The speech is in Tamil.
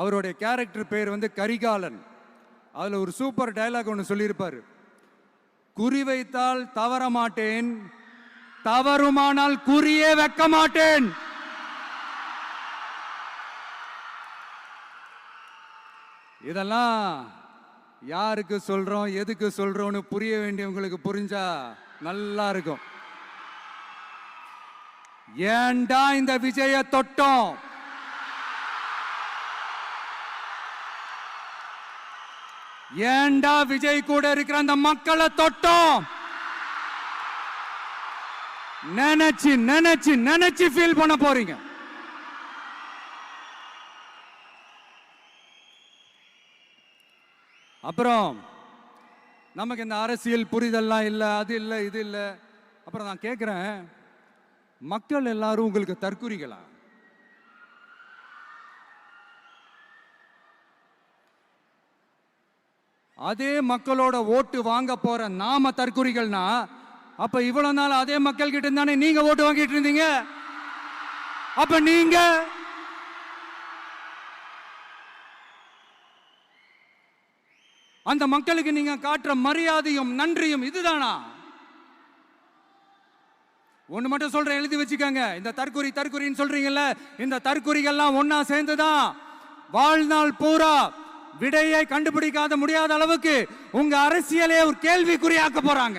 அவருடைய கேரக்டர் பேர் வந்து கரிகாலன். அதில் ஒரு சூப்பர் டைலாக் ஒன்று சொல்லியிருப்பார். குறிவைத்தால் தவற மாட்டேன் தவறுமானால் குறியே வைக்க மாட்டேன். இதெல்லாம் யாருக்கு சொல்கிறோம் எதுக்கு சொல்கிறோன்னு புரிய வேண்டியவங்களுக்கு புரிஞ்சா நல்லா இருக்கும். ஏன்டா இந்த விஜய தொட்டோம்? ஏன்டா விஜய் கூட இருக்கிற அந்த மக்களை தொட்டோம்? நினைச்சு நினைச்சு நினைச்சு ஃபீல் பண்ண போறீங்க. அப்புறம் நமக்கு இந்த அரசியல் புரிதல்லாம் இல்லை அது இல்லை இது இல்லை. அப்புறம் நான் கேட்குறேன் மக்கள் எல்லாரும் உங்களுக்கு தற்குறிகளா? அதே மக்களோட ஓட்டு வாங்க போற நாம தற்குறிகள்னா அப்ப இவ்வளவு நாள் அதே மக்கள் கிட்ட தானே நீங்க ஓட்டு வாங்கிட்டு இருந்தீங்க? அப்ப நீங்க? அந்த மக்களுக்கு நீங்க காட்டுற மரியாதையும் நன்றியும் இதுதானா? ஒண்ணு மட்டும் சொல்றேன் எழுதி வச்சுக்கோங்க. இந்த தற்குறி தற்குறின்னு சொல்றீங்கல்ல இந்த தற்குறிகள்லாம் ஒன்னா சேர்ந்துதான் வாழ்நாள் பூரா விடையை கண்டுபிடிக்காத முடியாத அளவுக்கு உங்க அரசியலே ஒரு கேள்விக்குறியாக்க போறாங்க.